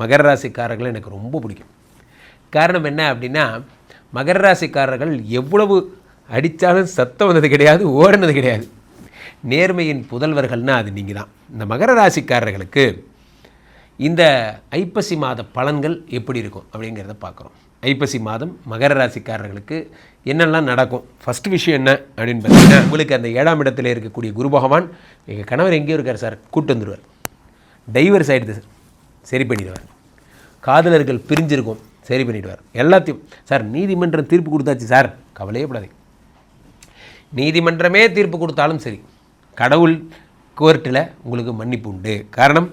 மகர ராசிக்காரர்கள் எனக்கு ரொம்ப பிடிக்கும். காரணம் என்ன அப்படின்னா மகர ராசிக்காரர்கள் எவ்வளவு அடித்தாலும் சத்தம் வந்தது கிடையாது ஓடினது கிடையாது. நேர்மையின் புதல்வர்கள்னால் அது நீங்கள் தான் இந்த மகர ராசிக்காரர்களுக்கு இந்த ஐப்பசி மாத பலன்கள் எப்படி இருக்கும் அப்படிங்கிறத பார்க்குறோம். ஐப்பசி மாதம் மகர ராசிக்காரர்களுக்கு என்னெல்லாம் நடக்கும்? ஃபஸ்ட் விஷயம் என்ன அப்படின்னு பார்த்தீங்கன்னா உங்களுக்கு அந்த ஏழாம் இடத்துல இருக்கக்கூடிய குரு பகவான் எங்கள் கணவர் எங்கேயோ இருக்கார் சார் கூட்டு வந்துடுவார் டைவர்ஸ் ஆகிடுது சார். சரி பண்ணிடுவார். காதலர்கள் பிரிஞ்சிருக்கும் சரி பண்ணிடுவார். எல்லாத்தையும் சார் நீதிமன்றம் தீர்ப்பு கொடுத்தாச்சு சார். கவலையே படாதீங்க நீதிமன்றமே தீர்ப்பு கொடுத்தாலும் சரி கடவுள் கோர்ட்டில் உங்களுக்கு மன்னிப்பு உண்டு. காரணம்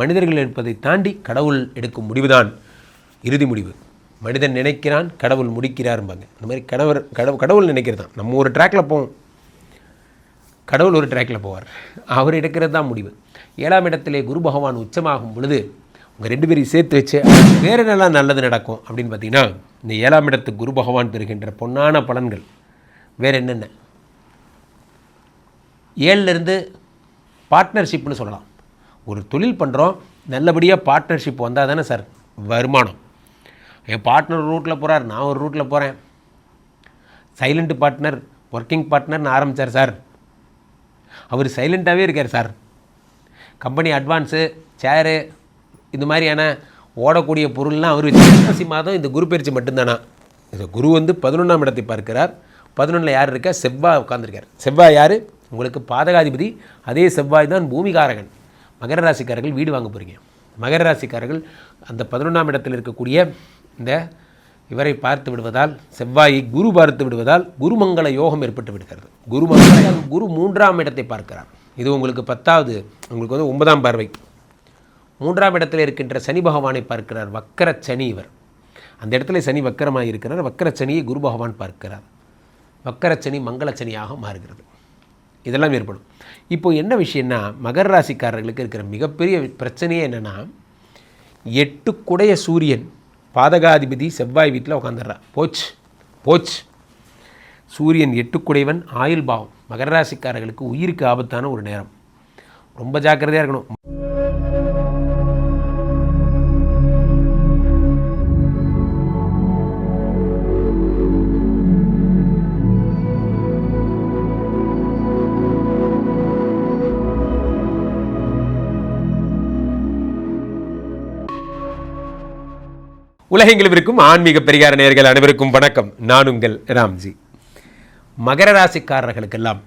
மனிதர்கள் எடுப்பதை தாண்டி கடவுள் எடுக்கும் முடிவுதான். இறுதி முடிவு. மனிதன் நினைக்கிறான் கடவுள் முடிக்கிறாரும்பாங்க. இந்த மாதிரி கடவுள் கடவுள் கடவுள் நினைக்கிறது தான் நம்ம ஒரு ட்ராக்கில் போவோம். கடவுள் ஒரு ட்ராக்கில் போவார். அவர் எடுக்கிறது தான் முடிவு. ஏழாம் இடத்திலே குரு பகவான் உச்சமாகும் பொழுது உங்கள் ரெண்டு பேரையும் சேர்த்து வச்சு வேறு என்னெல்லாம் நல்லது நடக்கும் அப்படின்னு பார்த்தீங்கன்னா இந்த ஏழாம் இடத்து குரு பகவான் பெறுகின்ற பொன்னான பலன்கள். வேறு என்னென்ன? ஏழுலேருந்து பார்ட்னர்ஷிப்னு சொல்லலாம். ஒரு தொழில் பண்ணுறோம் நல்லபடியாக பார்ட்னர்ஷிப் வந்தால் தானே சார் வருமானம். என் பார்ட்னர் ரூட்டில் போகிறார் நான் ஒரு ரூட்டில் போகிறேன் சைலண்ட் பார்ட்னர் ஒர்க்கிங் பார்ட்னர்னு ஆரம்பித்தார் சார். அவர் சைலண்ட்டாகவே இருக்கார் சார். கம்பெனி அட்வான்ஸு சேரு இந்த மாதிரியான ஓடக்கூடிய பொருள்லாம் அவர் வைராசி மாதம் இந்த குரு பயிற்சி மட்டும்தானா? இந்த குரு வந்து பதினொன்றாம் இடத்தை பார்க்கிறார். பதினொன்றில் யார் இருக்கா? செவ்வாய் உட்காந்துருக்கார் செவ்வாய் யார்? உங்களுக்கு பாதகாதிபதி. அதே செவ்வாய் தான் பூமிகாரகன். மகர ராசிக்காரர்கள் வீடு வாங்க போகிறீங்க மகர ராசிக்காரர்கள் அந்த பதினொன்றாம் இடத்தில் இருக்கக்கூடிய இந்த இவரை பார்த்து விடுவதால் செவ்வாயை குரு பார்த்து விடுவதால் குருமங்கள யோகம் ஏற்பட்டு விடுகிறது. குருமங்கள குரு மூன்றாம் இடத்தை பார்க்கிறார். இது உங்களுக்கு பத்தாவது உங்களுக்கு வந்து ஒன்பதாம் பார்வை. மூன்றாம் இடத்தில் இருக்கின்ற சனி பகவானை பார்க்கிறார். வக்கர சனி இவர். அந்த இடத்துல சனி வக்கரமாக இருக்கிறார். வக்கர சனியை குரு பகவான் பார்க்கிறார். வக்கர சனி மங்கள சனியாக மாறுகிறது. இதெல்லாம் ஏற்படும். இப்போ என்ன விஷயம்னா மகர ராசிக்காரர்களுக்கு இருக்கிற மிகப்பெரிய பிரச்சனையே என்னென்னா எட்டுக்குடைய சூரியன் பாதகாதிபதி செவ்வாய் வீட்டில் உட்காந்துடுறா போச்சு போச்சு. சூரியன் எட்டுக்குடையவன் ஆயுள் பாவம். மகர ராசிக்காரர்களுக்கு உயிருக்கு ஆபத்தான ஒரு நேரம். ரொம்ப ஜாக்கிரதையாக இருக்கணும். உலகெங்கிலும் இருக்கும் ஆன்மீக பெரியார நேர்கள் அனைவருக்கும் வணக்கம். நான் உங்கள் ராம்ஜி. மகர ராசிக்காரர்களுக்கெல்லாம்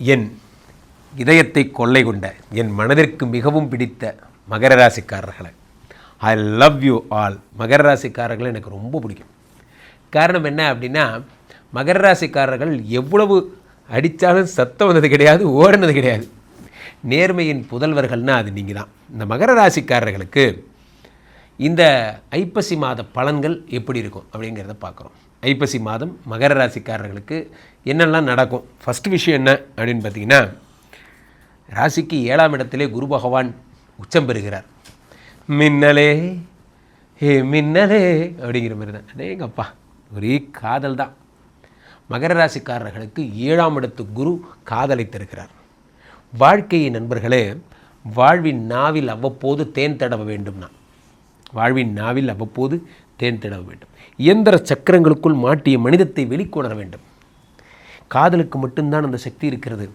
என் இதயத்தை கொள்ளை கொண்ட என் மனதிற்கு மிகவும் பிடித்த மகர ராசிக்காரர்களை. ஐ லவ் யூ ஆல் மகர ராசிக்காரர்களை எனக்கு ரொம்ப பிடிக்கும். காரணம் என்ன அப்படின்னா மகர ராசிக்காரர்கள் எவ்வளவு அடித்தாலும் சத்தம் வந்தது கிடையாது ஓடினது கிடையாது. நேர்மையின் புதல்வர்கள்னால் அது நீங்கள் தான் இந்த மகர ராசிக்காரர்களுக்கு இந்த ஐப்பசி மாத பலன்கள் எப்படி இருக்கும் அப்படிங்கிறத பார்க்குறோம். ஐப்பசி மாதம் மகர ராசிக்காரர்களுக்கு என்னெல்லாம் நடக்கும்? ஃபஸ்ட் விஷயம் என்ன அப்படின்னு பார்த்தீங்கன்னா ராசிக்கு ஏழாம் இடத்திலே குரு பகவான் உச்சம் பெறுகிறார். மின்னலே ஹே மின்னலே அப்படிங்கிற மாதிரி தான். அடேங்கப்பா ஒரே காதல் தான். மகர ராசிக்காரர்களுக்கு ஏழாம் இடத்து குரு காதலை தருகிறார். வாழ்க்கையின் நண்பர்களே வாழ்வின் நாவில் அவ்வப்போது தேன் தடவ வேண்டும்னா வாழ்வின் நாவில் அவ்வப்போது தேன் திடவ வேண்டும். இயந்திர சக்கரங்களுக்குள் மாட்டிய மனிதத்தை வெளிக்கொணர வேண்டும். காதலுக்கு மட்டும்தான் அந்த சக்தி இருக்கிறது.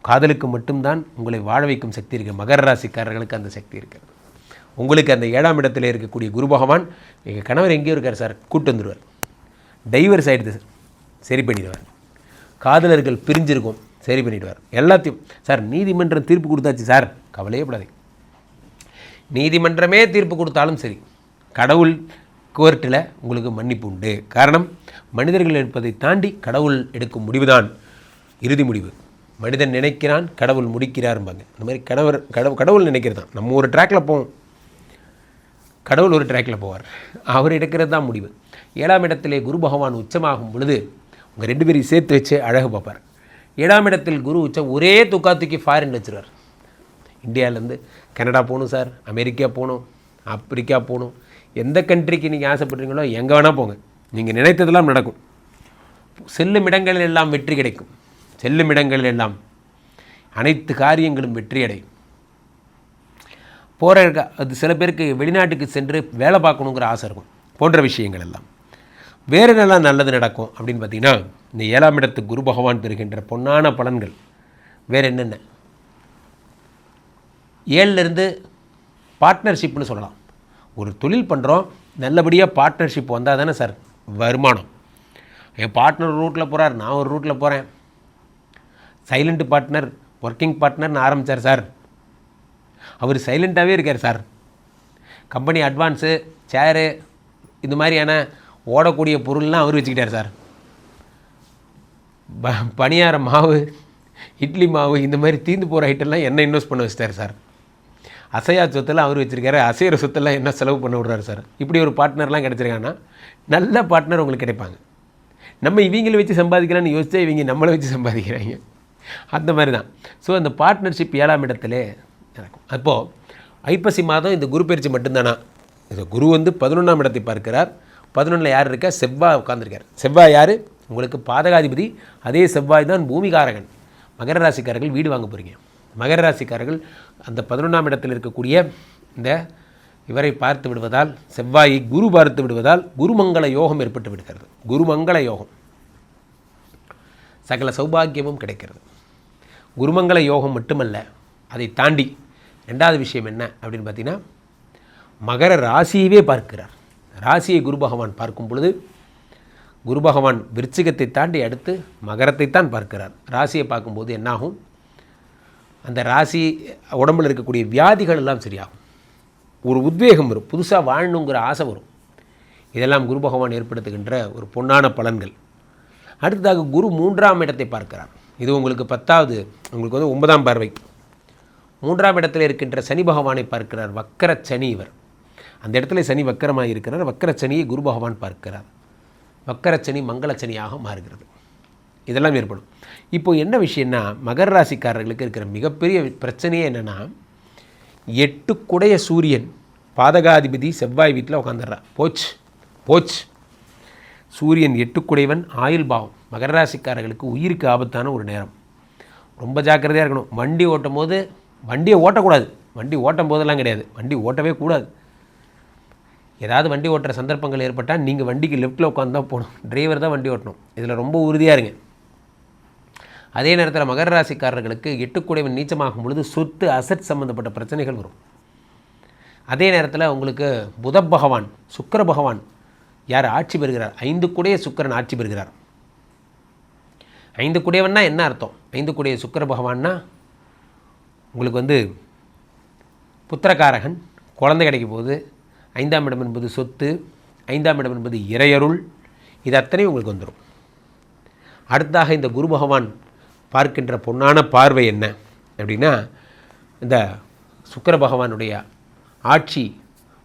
காதலுக்கு மட்டும்தான் உங்களை வாழ வைக்கும் சக்தி இருக்குது மகர ராசிக்காரர்களுக்கு அந்த சக்தி இருக்கிறது. உங்களுக்கு அந்த ஏழாம் இடத்துல இருக்கக்கூடிய குரு பகவான் எங்கள் கணவர் எங்கேயோ இருக்கார் சார் கூட்டு வந்துடுவார் டைவர்ஸ் ஆகிடுது சார். சரி பண்ணிடுவார். காதலர்கள் பிரிஞ்சிருக்கும். சரி பண்ணிடுவார். எல்லாத்தையும் சார் நீதிமன்றம் தீர்ப்பு கொடுத்தாச்சு சார். கவலையே படாதீங்க. நீதிமன்றமே தீர்ப்பு கொடுத்தாலும் சரி கடவுள் கோர்ட்டில் உங்களுக்கு மன்னிப்பு உண்டு. காரணம் மனிதர்கள் எடுப்பதை தாண்டி கடவுள் எடுக்கும் முடிவுதான். இறுதி முடிவு. மனிதன் நினைக்கிறான் கடவுள் முடிக்கிறாரும்பாங்க. இந்த மாதிரி கடவுள் கடவுள் கடவுள் நினைக்கிறது தான் நம்ம ஒரு ட்ராக்கில் போவோம். கடவுள் ஒரு ட்ராக்கில் போவார். அவர் எடுக்கிறது தான் முடிவு. ஏழாம் இடத்திலே குரு பகவான் உச்சமாகும் பொழுது உங்கள் ரெண்டு பேரையும் சேர்த்து வச்சு அழகு பார்ப்பார். ஏழாம் இடத்தில் குரு உச்சம் ஒரே துக்கா தூக்கி ஃபாரின் வச்சுருவார். இந்தியாவிலேருந்து கனடா போகணும் சார் அமெரிக்கா போகணும் ஆப்பிரிக்கா போகணும். எந்த கண்ட்ரிக்கு நீங்கள் ஆசைப்படுறீங்களோ எங்கே வேணால் போங்க. நீங்கள் நினைத்ததெல்லாம் நடக்கும். செல்லும் இடங்களில் எல்லாம் வெற்றி கிடைக்கும். செல்லும் இடங்களில் எல்லாம் அனைத்து காரியங்களும் வெற்றி அடையும். போகிற அது சில பேருக்கு வெளிநாட்டுக்கு சென்று வேலை பார்க்கணுங்கிற ஆசை இருக்கும். போன்ற விஷயங்கள் எல்லாம். வேறு என்னெல்லாம் நல்லது நடக்கும் அப்படின்னு பார்த்தீங்கன்னா இந்த ஏழாம் இடத்து குரு பகவான் பெறுகின்ற பொன்னான பலன்கள். வேறு என்னென்ன? ஏழுலேருந்து பார்ட்னர்ஷிப்னு சொல்லலாம். ஒரு தொழில் பண்ணுறோம் நல்லபடியாக பார்ட்னர்ஷிப் வந்தால் தானே சார் வருமானம். என் பார்ட்னர் ரூட்டில் போகிறார் நான் ஒரு ரூட்டில் போகிறேன் சைலண்ட் பார்ட்னர் ஒர்க்கிங் பார்ட்னர்னு ஆரம்பித்தார் சார். அவர் சைலண்ட்டாகவே இருக்கார் சார். கம்பெனி அட்வான்ஸு சேரு இந்த மாதிரியான ஓடக்கூடிய பொருள்லாம் அவர் வச்சுக்கிட்டார் சார். ப பணியார மாவு இட்லி மாவு இந்த மாதிரி தீர்ந்து போகிற ஐட்டம்லாம் என்ன இன்வெஸ்ட் பண்ண வச்சிட்டார் சார். அசையா சொத்தெல்லாம் அவர் வச்சுருக்காரு. அசைகிற சொத்தெல்லாம் என்ன செலவு பண்ண விடுறாரு சார்? இப்படி ஒரு பார்ட்னர்லாம் கிடச்சிருக்காங்கன்னா நல்ல பார்ட்னர் உங்களுக்கு கிடைப்பாங்க. நம்ம இவங்களை வச்சு சம்பாதிக்கலாம்னு யோசிச்சா இவங்க நம்மளை வச்சு சம்பாதிக்கிறாங்க. அந்த மாதிரி தான் ஸோ அந்த பார்ட்னர்ஷிப் ஏழாம் இடத்துல நடக்கும். அப்போது ஐப்பசி மாதம் இந்த குரு பயிற்சி மட்டும்தானா? இந்த குரு வந்து பதினொன்றாம் இடத்தை பார்க்கிறார். பதினொன்றில் யார் இருக்கா? செவ்வாய் உட்காந்துருக்கார் செவ்வாய் யார்? உங்களுக்கு பாதகாதிபதி. அதே செவ்வாய் தான் பூமிகாரகன். மகர ராசிக்காரர்கள் வீடு வாங்க போகிறீங்க மகர ராசிக்காரர்கள் அந்த பதினொன்றாம் இடத்தில் இருக்கக்கூடிய இந்த இவரை பார்த்து விடுவதால் செவ்வாயை குரு பார்த்து விடுவதால் குருமங்கள யோகம் ஏற்பட்டு விடுகிறது. குருமங்கள யோகம். சகல சௌபாகியமும் கிடைக்கிறது. குருமங்கள யோகம் மட்டுமல்ல அதை தாண்டி ரெண்டாவது விஷயம் என்ன அப்படின்னு பார்த்தீங்கன்னா மகர ராசியவே பார்க்கிறார். ராசியை குரு பகவான் பார்க்கும் பொழுது குரு பகவான் விருச்சிகத்தை தாண்டி அடுத்து மகரத்தை தான் பார்க்கிறார். ராசியை பார்க்கும்போது என்னாகும்? அந்த ராசி உடம்பில் இருக்கக்கூடிய வியாதிகள் எல்லாம் சரியாகும். ஒரு உத்வேகம் வரும். புதுசாக வாழணுங்கிற ஆசை வரும். இதெல்லாம் குரு பகவான் ஏற்படுத்துகின்ற ஒரு பொன்னான பலன்கள். அடுத்ததாக குரு மூன்றாம் இடத்தை பார்க்கிறார். இது உங்களுக்கு பத்தாவது உங்களுக்கு வந்து ஒன்பதாம் பார்வை. மூன்றாம் இடத்தில் இருக்கின்ற சனி பகவானை பார்க்கிறார். வக்கர சனி இவர். அந்த இடத்துல சனி வக்கரமாக இருக்கிறார். வக்கர சனியை குரு பகவான் பார்க்கிறார். வக்கர சனி மங்கள சனியாக மாறுகிறது. இதெல்லாம் ஏற்படும். இப்போ என்ன விஷயம்னா மகர ராசிக்காரர்களுக்கு இருக்கிற மிகப்பெரிய பிரச்சனையே என்னென்னா எட்டுக்குடைய சூரியன் பாதகாதிபதி செவ்வாய் வீட்டில் உட்காந்துடுறா போச்சு போச்சு. சூரியன் எட்டுக்குடையவன் ஆயுள் பாவம். மகர ராசிக்காரர்களுக்கு உயிருக்கு ஆபத்தான ஒரு நேரம். ரொம்ப ஜாக்கிரதையாக இருக்கணும். வண்டி ஓட்டும் போது வண்டியை ஓட்டக்கூடாது. வண்டி ஓட்டும் போதெல்லாம் கிடையாது. வண்டி ஓட்டவே கூடாது. ஏதாவது வண்டி ஓட்டுற சந்தர்ப்பங்கள் ஏற்பட்டால் நீங்கள் வண்டிக்கு லெஃப்ட்டில் உட்காந்து தான் போகணும். டிரைவர் தான் வண்டி ஓட்டணும். இதில் ரொம்ப உறுதியாக இருங்க. அதே நேரத்தில் மகர ராசிக்காரர்களுக்கு எட்டுக்குடைவன் நீச்சமாகும் பொழுது சொத்து அசட் சம்மந்தப்பட்ட பிரச்சனைகள் வரும். அதே நேரத்தில் உங்களுக்கு புத பகவான் சுக்கர பகவான் யார் ஆட்சி பெறுகிறார்? ஐந்து குடைய சுக்கரன் ஆட்சி பெறுகிறார். ஐந்து குடையவன்னா என்ன அர்த்தம்? ஐந்து குடைய சுக்கர பகவான்னா உங்களுக்கு வந்து புத்திரக்காரகன் குழந்தை கிடைக்க போகுது. ஐந்தாம் இடம் என்பது சொத்து ஐந்தாம் இடம் என்பது இறையருள். இது அத்தனையும் உங்களுக்கு வந்துடும் அடுத்ததாக இந்த குரு பகவான் பார்க்கின்ற பொன்னான பார்வை என்ன? அப்படின்னா இந்த சுக்கர பகவானுடைய ஆட்சி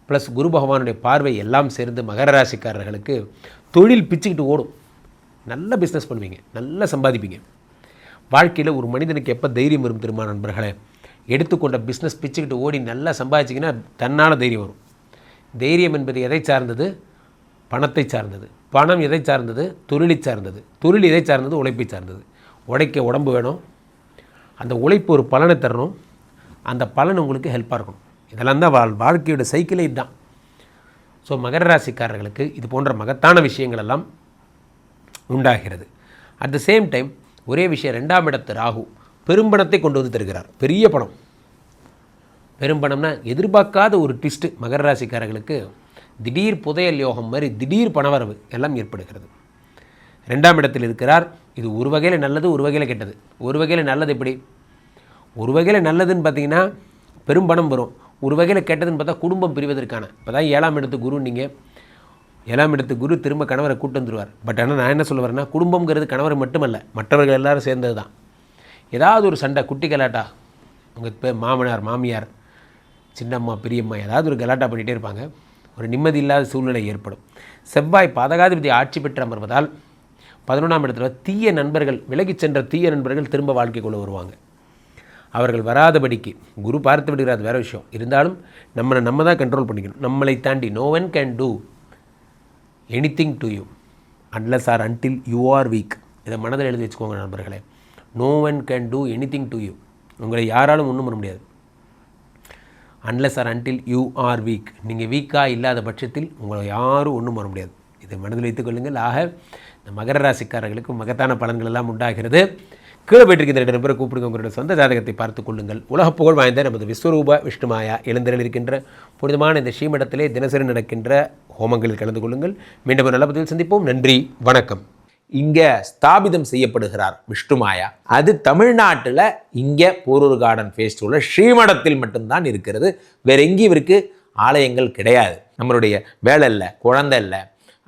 ப்ளஸ் குரு பகவானுடைய பார்வை எல்லாம் சேர்ந்து மகர ராசிக்காரர்களுக்கு தொழில் பிச்சுக்கிட்டு ஓடும். நல்ல பிஸ்னஸ் பண்ணுவீங்க. நல்லா சம்பாதிப்பீங்க. வாழ்க்கையில் ஒரு மனிதனுக்கு எப்போ தைரியம் வரும் திருமா நண்பர்களே? எடுத்துக்கொண்ட பிஸ்னஸ் பிச்சுக்கிட்டு ஓடி நல்லா சம்பாதிச்சிங்கன்னா தன்னால் தைரியம் வரும். தைரியம் என்பது எதை சார்ந்தது? பணத்தை சார்ந்தது. பணம் எதை சார்ந்தது? தொழிலை சார்ந்தது. தொழில் எதை சார்ந்தது? உழைப்பை சார்ந்தது. உடைக்க உடம்பு வேணும். அந்த உழைப்பு ஒரு பலனை தரணும். அந்த பலன் உங்களுக்கு ஹெல்ப்பாக இருக்கணும். இதெல்லாம் தான் வாழ் வாழ்க்கையோட சைக்கிளே இதுதான். ஸோ மகர ராசிக்காரர்களுக்கு இது போன்ற மகத்தான விஷயங்கள் எல்லாம் உண்டாகிறது. அட் த சேம் டைம் ஒரே விஷயம் ரெண்டாம் இடத்து ராகு பெரும்பணத்தை கொண்டு வந்து தருகிறார். பெரிய பணம். பெரும்பணம்னா எதிர்பார்க்காத ஒரு ட்விஸ்ட்டு மகர ராசிக்காரர்களுக்கு திடீர் புதையல் யோகம் மாதிரி திடீர் பணவரவு எல்லாம் ஏற்படுகிறது. ரெண்டாம் இடத்தில் இருக்கிறார். இது ஒரு வகையில் நல்லது ஒரு வகையில் கெட்டது. ஒரு வகையில் நல்லது எப்படி? ஒரு வகையில் நல்லதுன்னு பார்த்தீங்கன்னா பெரும்பணம் வரும். ஒரு வகையில் கெட்டதுன்னு பார்த்தா குடும்பம் பிரிவதற்கான. இப்போ தான் ஏழாம் இடத்து குரு நீங்கள் ஏழாம் இடத்து குரு திரும்ப கணவரை கூட்டு வந்துடுவார் பட் ஆனால் நான் என்ன சொல்ல வரேன்னா குடும்பங்கிறது கணவர் மட்டுமல்ல மற்றவர்கள் எல்லாரும் சேர்ந்தது தான் ஏதாவது ஒரு சண்டை குட்டி கலாட்டா உங்கள் இப்போ மாமனார் மாமியார் சின்னம்மா பெரியம்மா ஏதாவது ஒரு கலாட்டா பண்ணிகிட்டே இருப்பாங்க. ஒரு நிம்மதி இல்லாத சூழ்நிலை ஏற்படும். செவ்வாய் பாதகாதிபதி ஆட்சி பெற்று அமர்வதால் பதினொன்றாம் இடத்துல தீய நண்பர்கள் விலகிச் சென்ற தீய நண்பர்கள் திரும்ப வாழ்க்கைக்குள்ளே வருவாங்க. அவர்கள் வராதபடிக்கு குரு பார்த்து விடுகிறார் வேறு விஷயம். இருந்தாலும் நம்மளை நம்ம தான் கண்ட்ரோல் பண்ணிக்கணும். நம்மளை தாண்டி no one can do any thing to you unless or until you are weak இதை மனதில் எழுதி வச்சுக்கோங்க நண்பர்களே. No one can do any thing to you உங்களை யாராலும் ஒன்றும் பண்ண முடியாது. Unless or until you are weak நீங்கள் வீக்காக இல்லாத பட்சத்தில் உங்களை யாரும் ஒன்றும் பண்ண முடியாது. இதை மனதில் வைத்துக்கொள்ளுங்கள் ஆக மகர ராசிக்காரர்களுக்கு மகத்தான பலன்கள் எல்லாம் உண்டாகிறது. கீழே போயிட்டிருக்கிற ரெண்டு நம்பரை கூப்பிடுங்க. உங்களுடைய சொந்த ஜாதகத்தை பார்த்து கொள்ளுங்கள். உலக புகழ் வாய்ந்த நமது விஸ்வரூப விஷ்ணுமாயா எழுந்தரில் இருக்கின்ற புனிதமான இந்த ஸ்ரீமடத்திலே தினசரி நடக்கின்ற ஹோமங்களில் கலந்து கொள்ளுங்கள். மீண்டும் நல்ல பதிவில் சந்திப்போம். நன்றி வணக்கம். இங்கே ஸ்தாபிதம் செய்யப்படுகிறார் விஷ்ணுமாயா அது தமிழ்நாட்டில் இங்கே போரூர் கார்டன் ஃபேஸ்டிவலில் ஸ்ரீமடத்தில் மட்டும்தான் இருக்கிறது. வேற எங்கேயும் இவருக்கு ஆலயங்கள் கிடையாது. நம்மளுடைய வேலை இல்லை குழந்தை இல்லை